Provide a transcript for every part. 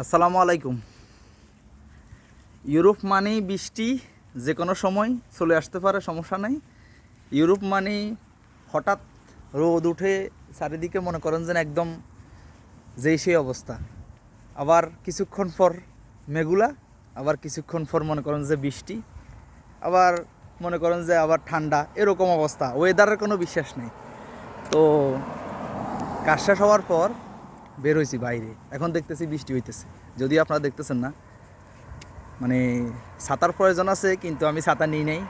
আসসালামু আলাইকুম। ইউরোপ মানেই বৃষ্টি যে কোনো সময় চলে আসতে পারে, সমস্যা নাই। ইউরোপ মানেই হঠাৎ রোদ উঠে চারিদিকে মনে করেন যেন একদম যেই সেই অবস্থা। আবার কিছুক্ষণ পর মেঘুলা, আবার কিছুক্ষণ পর মনে করেন যে বৃষ্টি, আবার মনে করেন যে আবার ঠান্ডা, এরকম অবস্থা। ওয়েদারের কোনো বিশ্বাস নেই। তো কাজ শেষ হওয়ার পর বের হয়েছি বাইরে। এখন দেখতেছি বৃষ্টি হইতেছে। যদিও আপনারা দেখতেছেন না। মানে ছাতার প্রয়োজন আছে, কিন্তু আমি ছাতা নিই নাই।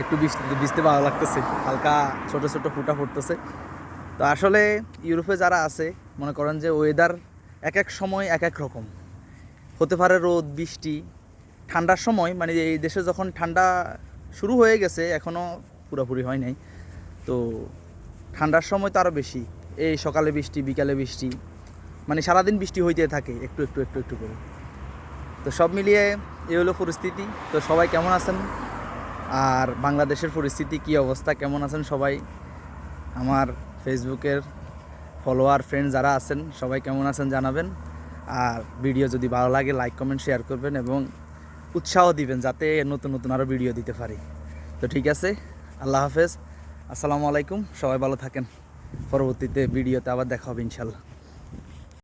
একটু বৃষ্টি বৃষ্টি ভালো লাগতেছে। হালকা ছোট ছোট ফুটা ফুটতেছে। তো আসলে ইউরোপে যারা আছে, মনে করেন যে ওয়েদার এক এক সময় এক এক রকম। হতে পারে রোদ, বৃষ্টি, ঠান্ডার সময় মানে এই দেশে যখন ঠান্ডা শুরু হয়ে গেছে এখনও পুরোপুরি হয় নাই। তো ঠান্ডার সময় তো আরও বেশি। এই সকালে বৃষ্টি, বিকালে বৃষ্টি মানে সারাদিন বৃষ্টি হইতে থাকে, একটু একটু একটু একটু করে। তো সব মিলিয়ে এই হলো পরিস্থিতি। তো সবাই কেমন আছেন? আর বাংলাদেশের পরিস্থিতি, কি অবস্থা? কেমন আছেন সবাই? আমার ফেসবুকের ফলোয়ার ফ্রেন্ড যারা আছেন, সবাই কেমন আছেন জানাবেন। আর ভিডিও যদি ভালো লাগে লাইক কমেন্ট শেয়ার করবেন এবং উৎসাহ দিবেন যাতে নতুন নতুন আরও ভিডিও দিতে পারি। তো ঠিক আছে, আল্লাহ হাফেজ। আসসালামু আলাইকুম, সবাই ভালো থাকেন। পরবর্তীতে ভিডিওতে আবার দেখা হবে ইনশাল্লাহ।